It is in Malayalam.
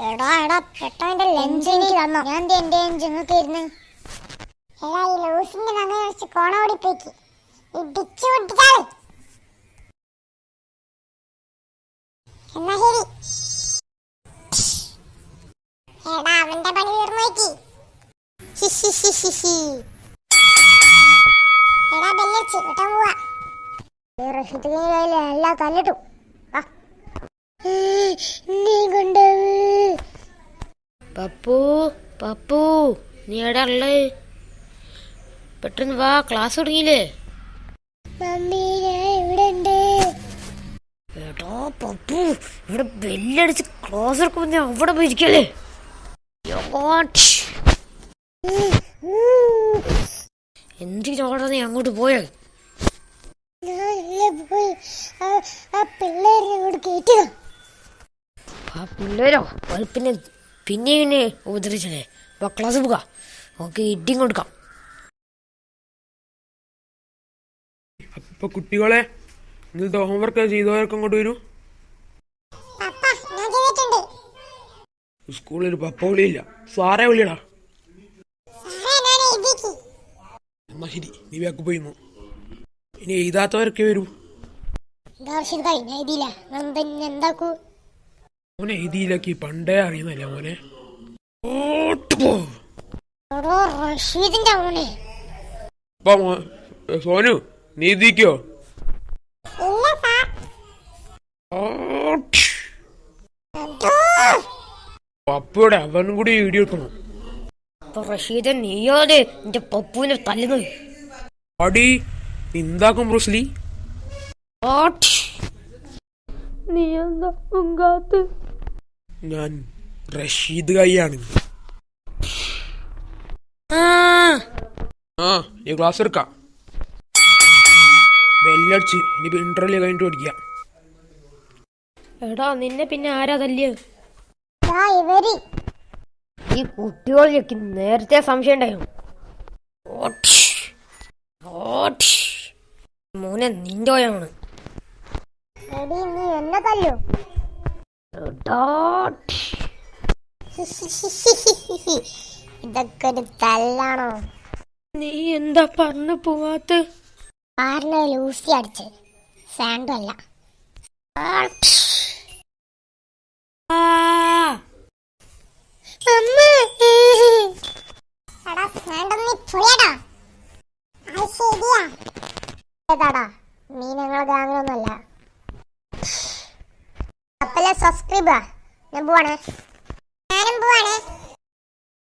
എടാ എടാ പെട്ടവന്റെ ലെൻസ് എനിക്ക് തന്നോ? ഞാൻ എന്റെ ലെൻസ് നിങ്ങൾക്ക് തരുന്നു? എടാ ഈ ലൂസിന്റെ നന്നെ വെച്ച് കോണ ഓടിപ്പോയിക്ക് ഇടിച്ചു പൊട്ടിച്ചാൾ എന്നാ ശരി. എടാ അവന്റെ പണി തീർന്നോക്കി എടാ ബെല്ലടിച്ച് വിട്ടാൻ പോവാ. റഷീദിന്റെ എല്ലാം തല്ലിട്ടു. ആ പപ്പു പപ്പു നീ എവിടെ ഉള്ളത് പെട്ടെന്ന് വാ ക്ലാസ് തുടങ്ങിയില്ലേ? മമ്മി ഞാൻ ഇവിടെ ഉണ്ട്. എടാ പപ്പു ഇവിടെ ബെല്ലടിച്ച് ക്ലാസ് എടുക്കുമ്പോ ഞാൻ അവിടെ പോയിരിക്കല്ലേ എന്തിനോടാ നീ അങ്ങോട്ട് പോയത് ആ- പിള്ളേരോ ഇവിടെ പിന്നെ പിന്നെ ഉപദ്രവിച്ചല്ലേ വാ ക്ലാസ് പോക. നമുക്ക് ഇടിയും കൊടുക്കാം. അപ്പൊ കുട്ടികളെ ഇന്നത്തെ ഹോംവർക്ക് ചെയ്തവരൊക്കെ അങ്ങോട്ട് വരൂ. സ്കൂളിൽ ഒരു പപ്പ വിളിയില്ല. സാറേ വിളിയടാ. എന്നാ ശരി നീ വേക്ക് പോയിന്നു ഇനി എഴുതാത്തവരൊക്കെ വരൂ. എന്താക്കൂ? മോനെ ഇതിലേക്ക് പണ്ടേ അറിയുന്നല്ലേ മോനെ? സോനു നീ എഴുതിക്കോ? ഇല്ല സാർ ഓട്ട്. പപ്പയുടെ അവനും കൂടി വീഡിയോ എടുക്കണം. അപ്പൊ റഷീദൻ എന്റെ പപ്പുവിനെ തല്ലുന്നത്. അടി എന്താക്കും ബ്രൂസ്ലി. നീ എന്താ ഞാൻ റഷീദ് കൈയാണ്. ആ. നീ ക്ലാസ് എടുക്കാം. ബെല്ലടിച്ച് ഇനി ഇന്റർവ്യൂ കഴിഞ്ഞിട്ട് പഠിക്കാം. എടാ നിന്നെ പിന്നെ ആരാ തല്ലിയത് ഈ കുട്ടികളിലേക്ക് നേരത്തെ സംശയം ഉണ്ടായിരുന്നു. മോനെ നിന്റെ ഓയാണ് എടി. തല്ലു ഇതൊക്കെ ഒരു തല്ലാണോ? നീ എന്താ പറഞ്ഞു പോവാത്ത? ആറിന് ലൂസി അടിച്ച്. സാൻഡും അല്ല. നീ പൊളിയടാ. അത് നീ ഞങ്ങളെ ഗാങ്ങിലൊന്നുമല്ല അപ്പല്ലേ സബ്സ്ക്രൈബ് ഞാൻ പോവാണ്. ഞാനും പോവാണ്.